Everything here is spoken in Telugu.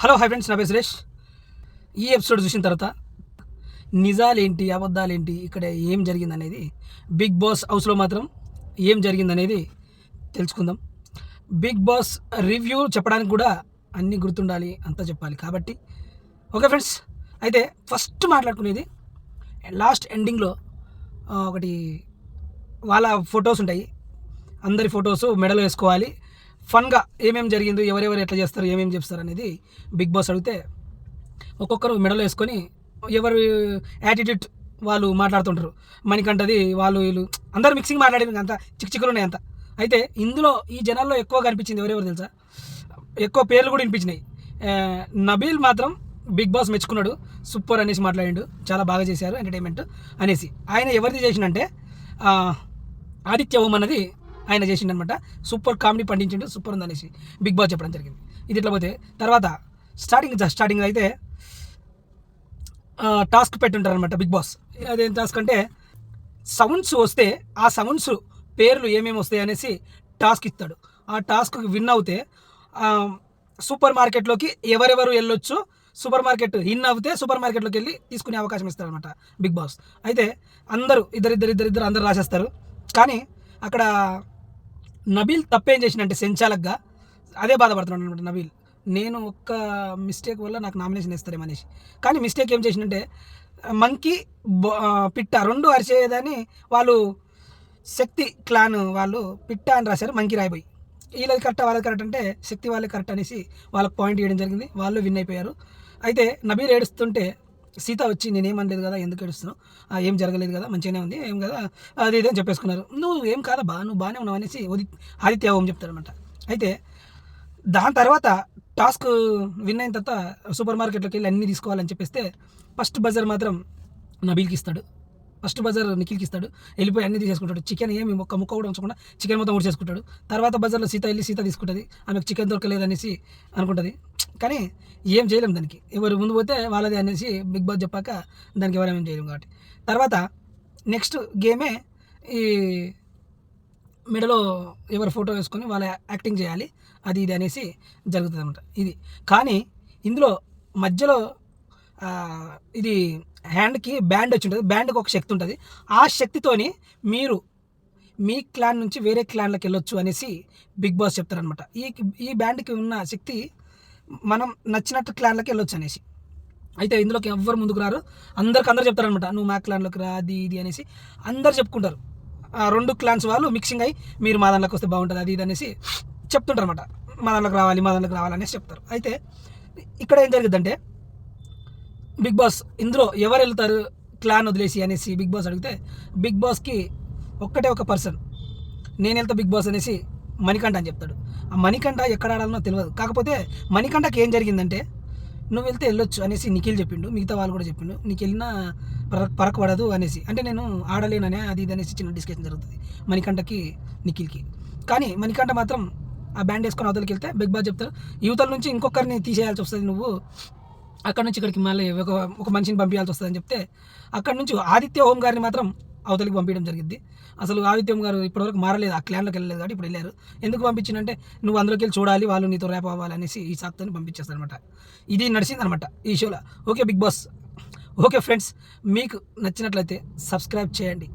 హలో హై ఫ్రెండ్స్ నా పేరు సురేష్. ఈ ఎపిసోడ్ చూసిన తర్వాత నిజాలేంటి అబద్ధాలేంటి ఇక్కడ ఏం జరిగిందనేది బిగ్ బాస్ హౌస్లో మాత్రం ఏం జరిగిందనేది తెలుసుకుందాం. బిగ్ బాస్ రివ్యూ చెప్పడానికి కూడా అన్నీ గుర్తుండాలి అంతా చెప్పాలి కాబట్టి. ఓకే ఫ్రెండ్స్ అయితే ఫస్ట్ మాట్లాడుకునేది లాస్ట్ ఎండింగ్లో ఒకటి వాళ్ళ ఫొటోస్ ఉంటాయి. అందరి ఫొటోస్ మెడలో వేసుకోవాలి. ఫన్గా ఏమేమి జరిగింది ఎవరెవరు ఎట్లా చేస్తారు ఏమేమి చెప్తారు అనేది బిగ్ బాస్ అడిగితే ఒక్కొక్కరు మెడలో వేసుకొని ఎవరు యాటిట్యూడ్ వాళ్ళు మాట్లాడుతుంటారు. మణికంటది వాళ్ళు వీళ్ళు అందరు మిక్సింగ్ మాట్లాడేది అంత చిక్ చిక్కులు ఉన్నాయి అంత. అయితే ఇందులో ఈ జనాల్లో ఎక్కువ కనిపించింది ఎవరెవరు తెలుసా? ఎక్కువ పేర్లు కూడా వినిపించినాయి. నబీల్ మాత్రం బిగ్ బాస్ మెచ్చుకున్నాడు. సూపర్ అనేసి మాట్లాడిండు. చాలా బాగా చేశారు ఎంటర్టైన్మెంట్ అనేసి. ఆయన ఎవరిది చేసినంటే ఆదిత్య ఓం అన్నది ఆయన చేసిండనమాట సూపర్ కామెడీ పండించిండు సూపర్ ఉందనేసి బిగ్ బాస్ చెప్పడం జరిగింది. ఇది ఇట్లా పోతే తర్వాత స్టార్టింగ్ స్టార్టింగ్ అయితే టాస్క్ పెట్టుంటారు అనమాట బిగ్ బాస్. అదేం టాస్క్ అంటే సౌండ్స్ వస్తే ఆ సౌండ్స్ పేర్లు ఏమేమి వస్తాయి అనేసి టాస్క్ ఇస్తాడు. ఆ టాస్క్ విన్ అవుతే సూపర్ మార్కెట్లోకి ఎవరెవరు వెళ్ళొచ్చు సూపర్ మార్కెట్ ఇన్ అవుతే సూపర్ మార్కెట్లోకి వెళ్ళి తీసుకునే అవకాశం ఇస్తారనమాట బిగ్ బాస్. అయితే అందరూ ఇద్దరిద్దరు ఇద్దరిద్దరు అందరూ అందరు రాసేస్తారు. కానీ అక్కడ నబీల్ తప్పేం చేసినంటే సెంచాలక్గా అదే బాధపడుతున్నాడు అనమాట నబీల్. నేను ఒక్క మిస్టేక్ వల్ల నాకు నామినేషన్ ఇస్తారే మనిషి కానీ మిస్టేక్ ఏం చేసిందంటే మంకీ పిట్ట రెండు అరిచేదని వాళ్ళు శక్తి క్లాన్ వాళ్ళు పిట్ట అని రాశారు మంకీ రాయబోయి. వీళ్ళది కరెక్ట్ వాళ్ళది కరెక్ట్ అంటే శక్తి వాళ్ళే కరెక్ట్ అనేసి వాళ్ళకి పాయింట్ ఇవ్వడం జరిగింది వాళ్ళు విన్ అయిపోయారు. అయితే నబీల్ ఏడుస్తుంటే సీత వచ్చి నేనేమనలేదు కదా ఎందుకు ఏడుస్తున్నావు? ఏం జరగలేదు కదా మంచిగానే ఉంది ఏం కదా అది ఇదే అని చెప్పేసుకున్నారు. నువ్వు ఏం కాదబ్బా నువ్వు బాగానే ఉన్నావు అనేసి ఉది ఆదిత్య ఓం చెప్తారనమాట అయితే దాని తర్వాత టాస్క్ విన్ అయిన తర్వాత సూపర్ మార్కెట్లోకి వెళ్ళి అన్నీ తీసుకోవాలని చెప్పేస్తే ఫస్ట్ బజర్ మాత్రం నబీల్కి ఇస్తాడు. ఫస్ట్ బజార్ నిఖిల్కి ఇస్తాడు. వెళ్ళిపోయి అన్ని తీసేసుకుంటాడు. చికెన్ ఏమి ఒక్క ముక్క కూడా ఉంచకుండా చికెన్ మొత్తం చేసుకుంటాడు తర్వాత బజార్లో సీత వెళ్ళి సీత తీసుకుంటుంది. ఆమెకు చికెన్ దొరకలేదు అనేసి అనుకుంటుంది. కానీ ఏం చేయలేం దానికి. ఎవరు ముందు పోతే వాళ్ళది అనేసి బిగ్ బాస్ చెప్పాక దానికి ఎవరేమేం చేయలేం కాబట్టి. తర్వాత నెక్స్ట్ గేమే ఈ మెడలో ఎవరు ఫోటో వేసుకొని వాళ్ళ యాక్టింగ్ చేయాలి. అది ఇది అనేసి జరుగుతుంది అనమాట ఇది. కానీ ఇందులో మధ్యలో ఇది హ్యాండ్కి బ్యాండ్ వచ్చి ఉంటుంది. బ్యాండ్కి ఒక శక్తి ఉంటుంది. ఆ శక్తితోని మీరు మీ క్లాన్ నుంచి వేరే క్లాన్లకు వెళ్ళొచ్చు అనేసి బిగ్ బాస్ చెప్తారనమాట ఈ ఈ బ్యాండ్కి ఉన్న శక్తి మనం నచ్చినట్టు క్లాన్లకు వెళ్ళొచ్చు అనేసి. అయితే ఇందులోకి ఎవ్వరు ముందుకు రారు. అందరికి అందరు చెప్తారనమాట నువ్వు మా క్లాన్లోకి రా అది ఇది అనేసి. అందరు చెప్పుకుంటారు. ఆ రెండు క్లాన్స్ వాళ్ళు మిక్సింగ్ అయ్యి మీరు మా దాంట్లోకి వస్తే బాగుంటుంది అది ఇది అనేసి చెప్తుంటారు అనమాట మా దాంట్లోకి రావాలి మా దాంట్లోకి రావాలి అనేసి చెప్తారు. అయితే ఇక్కడ ఏం జరుగుద్దంటే బిగ్ బాస్ ఇందులో ఎవరు వెళ్తారు? క్లాన్ వదిలేసి అనేసి బిగ్ బాస్ అడిగితే బిగ్ బాస్కి ఒక్కటే ఒక పర్సన్ నేను వెళ్తా బిగ్ బాస్ అనేసి మణికంఠ అని చెప్తాడు. ఆ మణికంఠ ఎక్కడ ఆడాలనో తెలియదు. కాకపోతే మణికంఠకి ఏం జరిగిందంటే నువ్వు వెళ్తే వెళ్ళొచ్చు అనేసి నిఖిల్ చెప్పిండు. మిగతా వాళ్ళు కూడా చెప్పిండు. నీకు వెళ్ళినా పర- పడదు అనేసి. అంటే నేను ఆడలేననే అది ఇది అనేసి చిన్న డిస్కషన్ జరుగుతుంది మణికంఠకి నిఖిల్కి. కానీ మణికంఠ మాత్రం ఆ బ్యాండ్ వేసుకొని అవతలకి వెళ్తే బిగ్ బాస్ చెప్తారు యువతల నుంచి ఇంకొకరిని తీసేయాల్సి వస్తుంది నువ్వు. అక్కడ నుంచి ఇక్కడికి మళ్ళీ ఒక ఒక మనిషిని పంపించాల్సి వస్తుందని చెప్తే అక్కడ నుంచి ఆదిత్య ఓం గారిని మాత్రం అవతలికి పంపించడం జరిగింది. అసలు ఆదిత్య గారు ఇప్పటివరకు మారలేదు ఆ క్లాన్లోకి వెళ్ళలేదు కాబట్టి ఇప్పుడు వెళ్ళారు. ఎందుకు పంపించిందంటే నువ్వు అందులోకి వెళ్ళి చూడాలి వాళ్ళు నీతో రేపు అవ్వాలి అనేసి ఈ సాక్తో పంపించేస్తారనమాట ఇది నడిచిందనమాట ఈ షోలో. Okay Bigg Boss. Okay friends మీకు నచ్చినట్లయితే సబ్స్క్రైబ్ చేయండి.